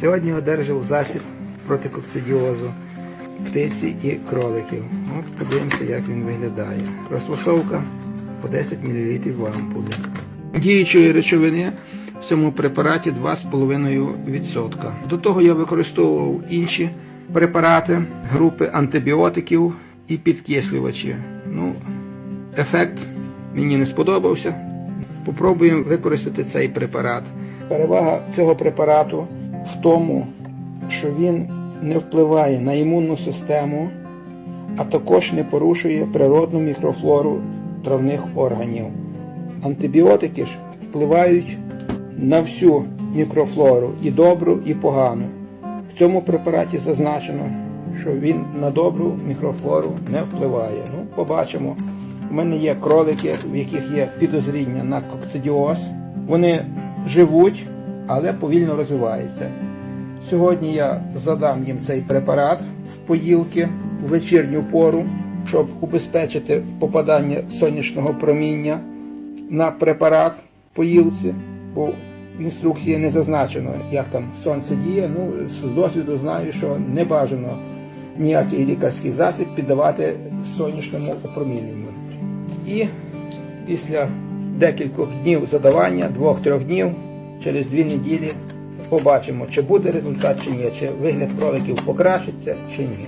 Сьогодні одержав засіб проти кокцидіозу птиці і кроликів. От подивимося, як він виглядає. Розфасовка по 10 мл в ампулі. Діючої речовини в цьому препараті 2,5%. До того я використовував інші препарати групи антибіотиків і підкислювачі. Ну, ефект мені не сподобався. Попробуємо використати цей препарат. Перевага цього препарату в тому, що він не впливає на імунну систему, а також не порушує природну мікрофлору травних органів. Антибіотики ж впливають на всю мікрофлору і добру, і погану. В цьому препараті зазначено, що він на добру мікрофлору не впливає. Ну, побачимо. У мене є кролики, в яких є підозріння на кокцидіоз. Вони живуть, але повільно розвиваються. Сьогодні я задам їм цей препарат в поїлки у вечірню пору, щоб убезпечити попадання сонячного проміння на препарат в поїлці, бо в інструкції не зазначено, як там сонце діє. Ну, з досвіду знаю, що не бажано ніякий лікарський засіб піддавати сонячному опроміненню. І після декількох днів задавання, двох-трьох днів, через дві неділі побачимо, чи буде результат, чи ні, чи вигляд кроликів покращиться, чи ні.